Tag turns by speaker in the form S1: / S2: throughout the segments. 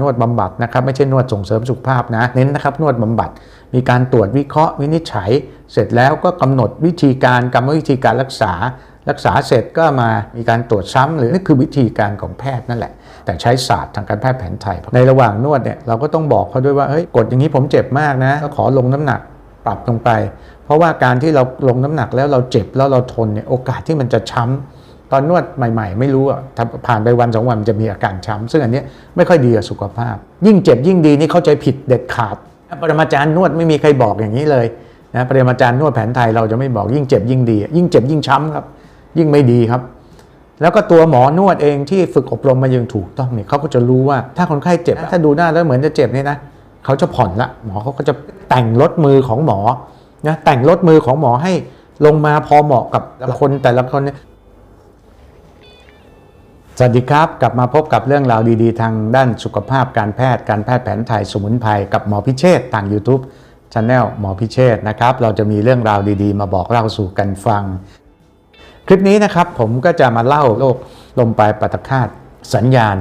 S1: นวดบำบัดนะครับไม่ใช่นวดส่งเสริมสุขภาพนะเน้นนะครับนวดบำบัด มีการตรวจวิเคราะห์วินิจฉัย เสร็จแล้วก็กำหนดวิธีการกรรมวิธีการรักษา รักษาเสร็จก็มามีการตรวจซ้ำหรือนี่คือวิธีการของแพทย์นั่นแหละ แต่ใช้ศาสตร์ทางการแพทย์แผนไทย ในระหว่างนวดเนี่ยเราก็ต้องบอกเขาด้วยว่าเฮ้ยกดอย่างนี้ผมเจ็บมากนะก็ขอลงน้ำหนักปรับลงไป เพราะว่าการที่เราลงน้ำหนักแล้วเราเจ็บแล้วเราทนเนี่ยโอกาสที่มันจะช้ำ ตอนนวดใหม่ ๆ ไม่รู้อะถ้าผ่านไปวันสองวันมันจะมีอาการช้ำซึ่งอันเนี้ยไม่ค่อยดีกับสุขภาพ ยิ่งเจ็บยิ่งดีนี่เข้าใจผิดเด็ดขาดปรมาจารย์นวดไม่มีใครบอกอย่างนี้เลยนะปรมาจารย์นวดแผนไทยเราจะไม่บอกยิ่งเจ็บยิ่งดี ยิ่งเจ็บยิ่งช้ำครับ ยิ่งไม่ดีครับ แล้วก็ตัวหมอนวดเองที่ฝึกอบรมมาอย่างถูกต้องเนี่ยเขาก็จะรู้ว่าถ้าคนไข้เจ็บ ถ้าดูหน้าแล้วเหมือนจะเจ็บเนี่ยนะเขาจะผ่อนละหมอเขาก็จะแต่งลดมือของหมอนะแต่งลดมือของหมอให้ลงมาพอเหมาะกับคนแต่ละคนเนี่ย สวัสดีครับ กลับมาพบกับเรื่องราวดีๆ ทางด้านสุขภาพการแพทย์การแพทย์แผนไทยสมุนไพรกับหมอพิเชษฐ์ทาง YouTube c h anel หมอพิเชษนะครับ เราจะมีเรื่องราวดีๆ มาบอกเล่าสู่กันฟัง คลิปนี้นะครับผมก็จะมาเล่าโรคลมปลายปัตคาตสัญญาณ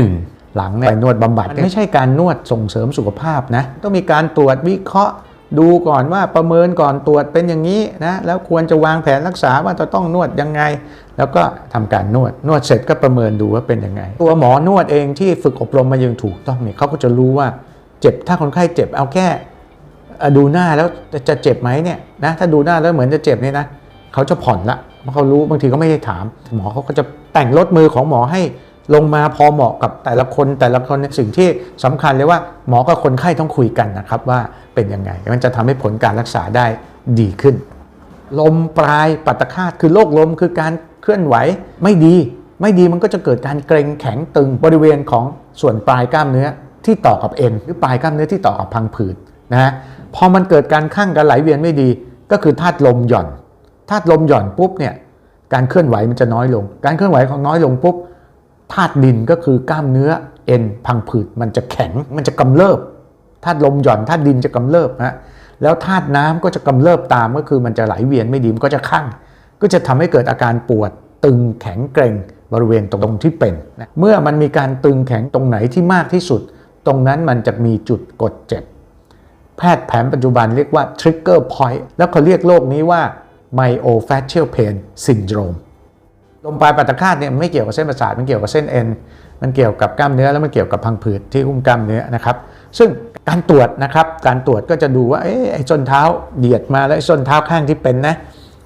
S1: 1 หลังไปนวดบำบัด ไม่ใช่การนวดส่งเสริมสุขภาพนะต้องมีการตรวจวิเคราะห์ ดูก่อนว่าประเมินก่อนตรวจเป็นอย่างนี้นะแล้วควรจะวางแผนรักษาว่าจะต้องนวดยังไง แล้วก็ทำการนวดนวดเสร็จก็ประเมินดูว่าเป็นยังไง ตัวหมอนวดเองที่ฝึกอบรมมาอย่างถูกต้องเนี่ยเขาก็จะรู้ว่าเจ็บถ้าคนไข้เจ็บเอาแค่ดูหน้าแล้วจะเจ็บไหมเนี่ยนะถ้าดูหน้าแล้วเหมือนจะเจ็บเนี่ยนะเขาจะผ่อนละเพราะเขารู้บางทีก็ไม่ได้ถาม หมอเขาก็จะแต่งลดมือของหมอให้ ลงมาพอเหมาะกับแต่ละคนแต่ละคนเนี่ยสิ่งที่สำคัญเลยว่าหมอกับคนไข้ต้องคุยกันนะครับว่าเป็นยังไง มันจะทำให้ผลการรักษาได้ดีขึ้น ลมปลายปัตตคาตคือโรคลมคือการเคลื่อนไหวไม่ดี ไม่ดีมันก็จะเกิดการเกร็งแข็งตึงบริเวณของส่วนปลายกล้ามเนื้อที่ต่อกับเอ็นหรือปลายกล้ามเนื้อที่ต่อกับพังผืดนะฮะพอมันเกิดการข้างกันไหลเวียนไม่ดี ก็คือธาตุลมหย่อนธาตุลมหย่อนปุ๊บเนี่ยการเคลื่อนไหวมันจะน้อยลง การเคลื่อนไหวของน้อยลงปุ๊บ ธาตุดินก็คือกล้ามเนื้อเอ็นพังผืดมันจะแข็งมันจะกำเริบธาตุลมหย่อนธาตุดินจะกำเริบฮะแล้วธาตุน้ำก็จะกำเริบตามก็คือมันจะไหลเวียนไม่ดีมันก็จะข้างก็จะทำให้เกิดอาการปวดตึงแข็งเกร็งบริเวณตรงที่เป็นนะเมื่อมันมีการตึงแข็งตรงไหนที่มากที่สุด ตรงนั้นมันจะมีจุดกดเจ็บ แพทย์แผนปัจจุบันเรียกว่า trigger point แล้วเขาเรียกโรคนี้ว่า myofascial pain syndrome ลมปลายปัตตคาตเนี่ยไม่เกี่ยวกับเส้นประสาทมันเกี่ยวกับเส้นเอ็นมันเกี่ยวกับกล้ามเนื้อแล้วมันเกี่ยวกับพังผืดที่หุ้มกล้ามเนื้อนะครับ ซึ่งการตรวจนะครับการตรวจก็จะดูว่าเอ๊ะไอ้ส้นเท้าเดียดมาแล้วไอ้ส้นเท้าข้างที่เป็นนะ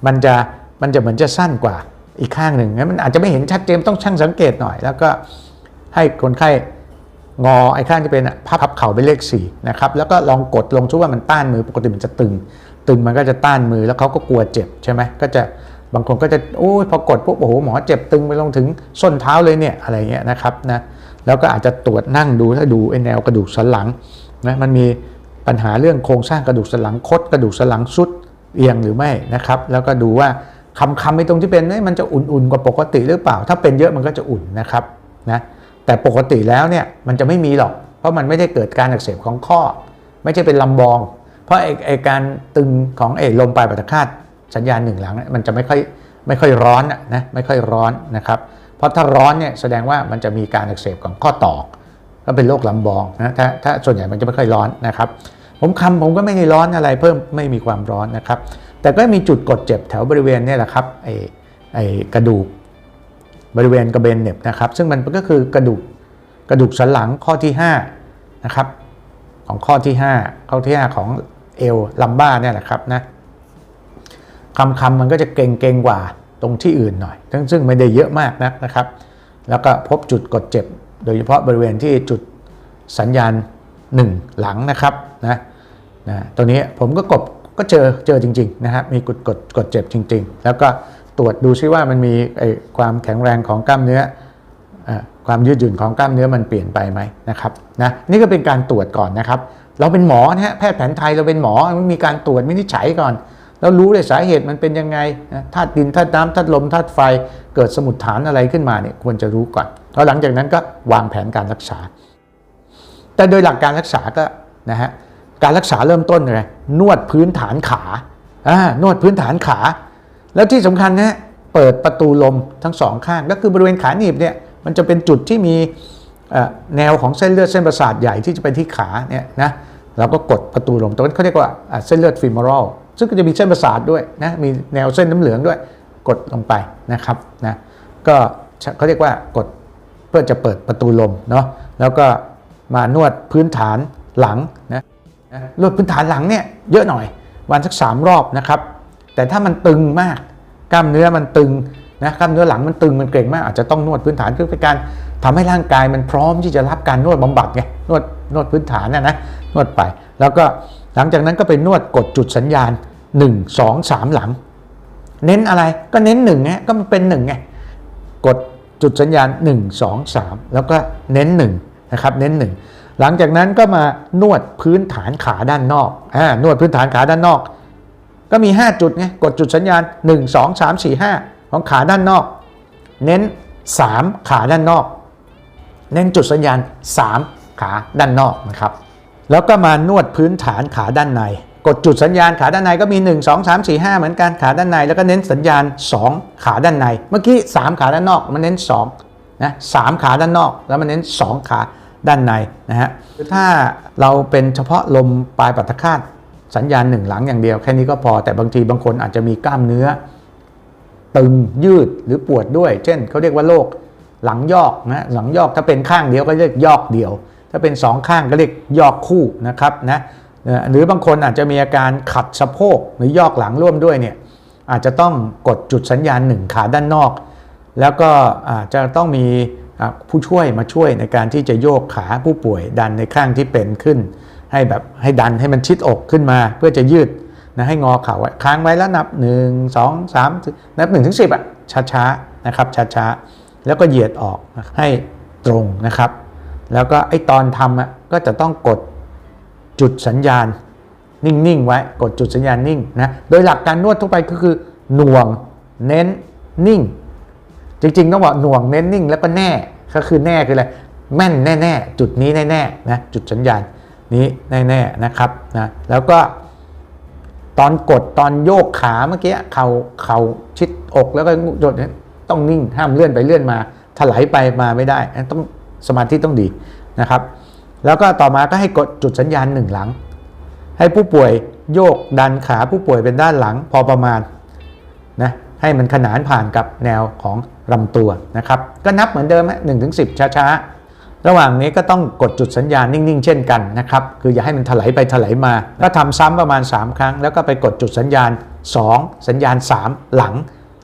S1: มันจะมันจะเหมือนจะสั้นกว่าอีกข้างหนึ่งงั้นมันอาจจะไม่เห็นชัดเจนต้องช่างสังเกตหน่อย แล้วก็ให้คนไข้งอไอ้ข้างที่เป็นอะพับเข่าเป็นเลข4นะครับแล้วก็ลองกดลงช่ว่ามันต้านมือปกติมันจะตึง ตึงมันก็จะต้านมือแล้วเขาก็กลัวเจ็บใช่ไหมก็จะ บางคนก็จะโอ้ยพอกดปุ๊บโอ้โหหมอเจ็บตึงไปลงถึงส้นเท้าเลยเนี่ยอะไรเงี้ยนะครับนะแล้วก็อาจจะตรวจนั่งดูถ้าดูไอแนวกระดูกสันหลังนะมันมีปัญหาเรื่องโครงสร้างกระดูกสันหลังคดกระดูกสันหลังสุดเอียงหรือไม่นะครับ แล้วก็ดูว่าคำคำไอ้ตรงที่เป็นเอ้ยมันจะอุ่นๆกว่าปกติหรือเปล่า ถ้าเป็นเยอะมันก็จะอุ่นนะครับนะแต่ปกติแล้วเนี่ยมันจะไม่มีหรอก เพราะมันไม่ได้เกิดการอักเสบของข้อ ไม่ใช่เป็นลำบอง เพราะไอ้ไอการตึงของไอ้ลมปลายปัตตคาต สัญญาณหนึ่งหลังนี่มันจะไม่ค่อยไม่ค่อยร้อนนะไม่ค่อยร้อนนะครับ เพราะถ้าร้อนเนี่ยแสดงว่ามันจะมีการอักเสบของข้อต่อก็เป็นโรคลำบองนะถ้าถ้าส่วนใหญ่มันจะไม่ค่อยร้อนนะครับ ผมคำผมก็ไม่ได้ร้อนอะไรเพิ่มไม่มีความร้อนนะครับ แต่ก็มีจุดกดเจ็บแถวบริเวณเนี่ยแหละครับไอ้ไอ้กระดูกบริเวณกระเบนเน็บนะครับ ซึ่งมันก็คือกระดูกกระดูกสันหลังข้อที่5นะครับของข้อที่5ข้อที่ 5 ของเอวลัมบ้าเนี่ยแหละครับนะ คำคำมันก็จะเกรงเกรงกว่าตรงที่อื่นหน่อยซึ่งซึ่งไม่ได้เยอะมากนักนะครับ แล้วก็พบจุดกดเจ็บ โดยเฉพาะบริเวณที่จุดสัญญาณ 1 หลังนะครับนะนะตัวนี้ผมก็กบก็เจอเจอจริงๆนะครับมีกดกดกดเจ็บจริง ๆ แล้วก็ตรวจดูซิว่ามันมีไอความแข็งแรงของกล้ามเนื้ออความยืดหยุ่นของกล้ามเนื้อมันเปลี่ยนไปไหมนะครับนะนี่ก็เป็นการตรวจก่อนนะครับ เราเป็นหมอนะฮะแพทย์แผนไทยเราเป็นหมอมันมีการตรวจวินิจฉัยก่อน แล้วรู้เลยสาเหตุมันเป็นยังไงธาตุดินธาตุน้ำธาตุลมธาตุไฟเกิดสมุดฐานอะไรขึ้นมาเนี่ยควรจะรู้ก่อนแล้วหลังจากนั้นก็วางแผนการรักษา แต่โดยหลักการรักษาก็นะฮะการรักษาเริ่มต้นเลยนวดพื้นฐานขาอ่านวดพื้นฐานขา แล้วที่สำคัญนะเปิดประตูลมทั้งสองข้าง ก็คือบริเวณขาหนีบเนี่ยมันจะเป็นจุดที่มีแนวของเส้นเลือดเส้นประสาทใหญ่ที่จะไปที่ขาเนี่ยนะเราก็กดประตูลมตรงนั้นเขาเรียกว่าเส้นเลือดฟิมอรัล ซึ่งก็จะมีเส้นประสาทด้วยนะมีแนวเส้นน้ำเหลืองด้วย กดลงไปนะครับนะก็เขาเรียกว่ากดเพื่อจะเปิดประตูลมเนาะแล้วก็มานวดพื้นฐานหลังนะนวดพื้นฐานหลังเนี่ยเยอะหน่อยวันสักสามรอบนะครับ แต่ถ้ามันตึงมากกล้ามเนื้อมันตึงนะกล้ามเนื้อหลังมันตึงมันเกร็งมากอาจจะต้องนวดพื้นฐานเพื่อเป็นการทำให้ร่างกายมันพร้อมที่จะรับการนวดบำบัดไงนวดนวดพื้นฐานนะนะนวดไป แล้วก็ หลังจากนั้นก็ไปนวดกดจุดสัญญาณ 1 2 3 หลัง เน้นอะไรก็เน้นหนึ่งไงก็มันเป็นหนึ่งไงกดจุดสัญญาณ 1 2 3 แล้วก็เน้น1นะครับเน้น 1 หลังจากนั้นก็มานวดพื้นฐานขาด้านนอกอ่านวดพื้นฐานขาด้านนอก ก็มี 5 จุดไงกดจุดสัญญาณ 1 2 3 4 5 ของขาด้านนอก เน้น 3 ขาด้านนอก เน้นจุดสัญญาณ 3 ขาด้านนอกนะครับ แล้วก็มานวดพื้นฐานขาด้านใน กดจุดสัญญาณขาด้านในก็มี 1 2 3 4 5 เหมือนกันขาด้านใน แล้วก็เน้นสัญญาณ 2 ขาด้านใน เมื่อกี้ 3 ขาด้านนอกมันเน้น2นะสามขาด้านนอก แล้วมันเน้น 2 ขาด้านในนะฮะถ้าเราเป็นเฉพาะลมปลายปัตตคาตสัญญาณหนึ่งหลังอย่างเดียวแค่นี้ก็พอแต่บางทีบางคนอาจจะมีกล้ามเนื้อ ตึงยืดหรือปวดด้วย เช่นเขาเรียกว่าโรคหลังยอกนะหลังยอกถ้าเป็นข้างเดียวก็เรียกยอกเดียว ถ้าเป็นสองข้างก็เรียกยอกคู่นะครับนะหรือบางคนอาจจะมีอาการขัดสะโพกหรือยอกหลังร่วมด้วยเนี่ยอาจจะต้องกดจุดสัญญาณหนึ่งขาด้านนอก แล้วก็อาจจะต้องมีผู้ช่วยมาช่วยในการที่จะโยกขาผู้ป่วยดันในข้างที่เป็นขึ้น ให้แบบให้ดันให้มันชิดอกขึ้นมาเพื่อจะยืดนะให้งอเข่าไว้ค้างไว้แล้วนับ 1 2 3 นับ1ถึง10อะช้าๆนะครับช้าๆแล้วก็เหยียดออกให้ตรงนะครับ แล้วก็ไอ้ตอนทำอะก็จะต้องกดจุดสัญญาณ นิ่งๆไว้กดจุดสัญญาณนิ่งนะโดยหลักการนวดทั่วไปก็คือหน่วงเน้นนิ่ง จริงๆต้องบอกหน่วงเน้นนิ่ง แล้วก็แน่ก็คือแน่คืออะไรแม่นแน่ๆ จุดนี้แน่ๆนะจุดสัญญาณนี้แน่ๆนะครับนะแล้วก็ตอนกดตอนโยกขาเมื่อกี้เข่าเข่าชิดอกแล้วก็โดดนี่ยต้องนิ่งห้ามเลื่อนไปเลื่อนมาถลายไปมาไม่ได้ ต้อง สมาธิต้องดีนะครับ แล้วก็ต่อมาก็ให้กดจุดสัญญาณหนึ่งหลัง ให้ผู้ป่วยโยกดันขาผู้ป่วยเป็นด้านหลังพอประมาณนะให้มันขนานผ่านกับแนวของลำตัวนะครับ ก็นับเหมือนเดิมหนึ่งถึงสิบช้าๆ ระหว่างนี้ก็ต้องกดจุดสัญญาณนิ่งๆ เช่นกันนะครับ คืออย่าให้มันถลายไปถลายมา ก็ทำซ้ำประมาณ 3 ครั้ง แล้วก็ไปกดจุดสัญญาณ 2 สัญญาณ 3 หลัง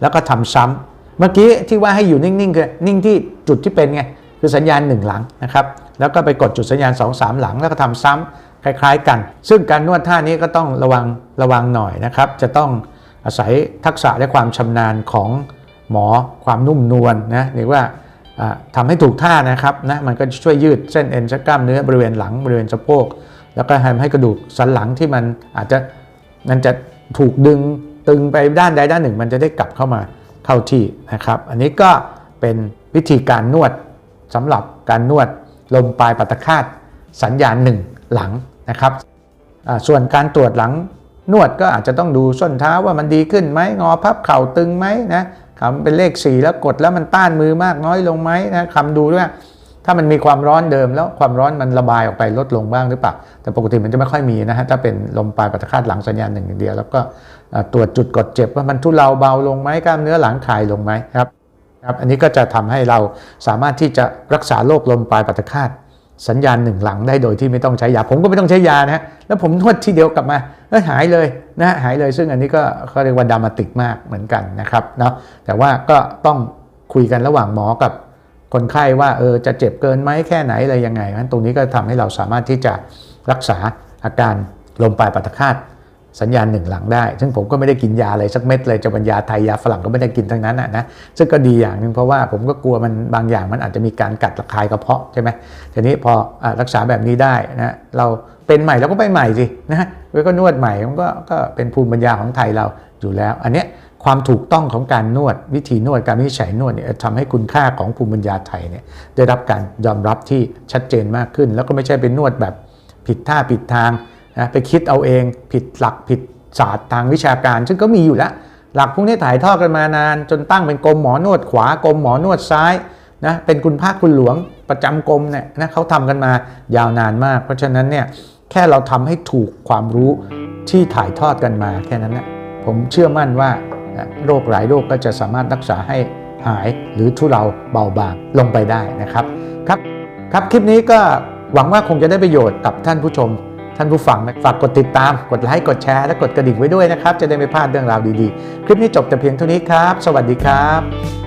S1: แล้วก็ทำซ้ำเมื่อกี้ที่ว่าให้อยู่นิ่งๆคือนิ่งที่จุดที่เป็นไง คือสัญญาณ 1 หลังนะครับ แล้วก็ไปกดจุดสัญญาณ 2 3 หลังแล้วก็ทำซ้ำคล้าย ๆ กัน ซึ่งการนวดท่านี้ก็ต้องระวังระวังหน่อยนะครับ จะต้องอาศัยทักษะและความชำนาญของหมอความนุ่มนวลนะหรือว่าอ่าทำให้ถูกท่านะครับนะมันก็จะช่วยยืดเส้นเอ็นกล้ามเนื้อบริเวณหลังบริเวณสะโพกแล้วก็ทำให้กระดูกสันหลังที่มันอาจจะมันจะถูกดึงตึงไปด้านใดด้านหนึ่ง มันจะได้กลับเข้ามาเข้าที่นะครับ อันนี้ก็เป็นวิธีการนวด สำหรับการนวดลมปลายปัตตคาตสัญญาณหนึ่งหลังนะครับส่วนการตรวจหลังนวดก็อาจจะต้องดูส้นเท้าว่ามันดีขึ้นไหมงอพับเข่าตึงไหมนะคำเป็นเลข 4 แล้วกดแล้วมันต้านมือมากน้อยลงไหมนะคำดูด้วยถ้ามันมีความร้อนเดิมแล้วความร้อนมันระบายออกไปลดลงบ้างหรือเปล่า แต่ปกติมันจะไม่ค่อยมีนะฮะถ้าเป็นลมปลายปัตตคาตหลังสัญญาณหนึ่งเดียวแล้วก็ตรวจจุดกดเจ็บว่ามันทุเลาเบาลงไหมกล้ามเนื้อหลังคลายลงไหมครับ ครับอันนี้ก็จะทำให้เราสามารถที่จะรักษาโรคลมปลายปัตตคาตสัญญาณหนึ่งหลังได้โดยที่ไม่ต้องใช้ยา ผมก็ไม่ต้องใช้ยานะฮะแล้วผมนวดทีเดียวกลับมาเออหายเลยนะหายเลย ซึ่งอันนี้ก็เขาเรียกว่าดรามาติกมากเหมือนกันนะครับเนาะแต่ว่าก็ต้องคุยกันระหว่างหมอกับคนไข้ว่าเออจะเจ็บเกินไหมแค่ไหนอะไรยังไงนั้นตรงนี้ก็ทำให้เราสามารถที่จะรักษาอาการลมปลายปัตตคาต สัญญาณหนึ่งหลังได้ ซึ่งผมก็ไม่ได้กินยาอะไรสักเม็ดเลยจะเป็นยาไทยยาฝรั่งก็ไม่ได้กินทั้งนั้นนะนะ ซึ่งก็ดีอย่างหนึ่งเพราะว่าผมก็กลัวมันบางอย่างมันอาจจะมีการกัดระคายกระเพาะใช่ไหมทีนี้พออรักษาแบบนี้ได้นะเราเป็นใหม่เราก็ไปใหม่สินะไว้ก็นวดใหม่มันก็ก็เป็นภูมิปัญญาของไทยเราอยู่แล้ว อันเนี้ยความถูกต้องของการนวดวิธีนวดการวิจัยนวดเนี่ยทำให้คุณค่าของภูมิปัญญาไทยเนี่ยได้รับการยอมรับที่ชัดเจนมากขึ้น แล้วก็ไม่ใช่เป็นนวดแบบผิดท่าผิดทาง นะไปคิดเอาเองผิดหลักผิดศาสตร์ทางวิชาการ ซึ่งก็มีอยู่แล้ว หลักพวกนี้ถ่ายทอดกันมานาน จนตั้งเป็นกรมหมอนวดขวากรมหมอนวดซ้ายนะเป็นคุณภาคคุณหลวงประจำกรมเนี่ยนะเขาทำกันมายาวนานมาก เพราะฉะนั้นเนี่ยแค่เราทำให้ถูกความรู้ที่ถ่ายทอดกันมาแค่นั้นนะผมเชื่อมั่นว่าโรคหลายโรคก็จะสามารถรักษาให้หายหรือทุเลาเบาบางลงไปได้นะครับ ครับครับคลิปนี้ก็หวังว่าคงจะได้ประโยชน์กับท่านผู้ชม ท่านผู้ฟังฝากกดติดตาม กดไลค์ กดแชร์ และกดกระดิ่งไว้ด้วยนะครับ จะได้ไม่พลาดเรื่องราวดีๆ คลิปนี้จบแต่เพียงเท่านี้ครับ สวัสดีครับ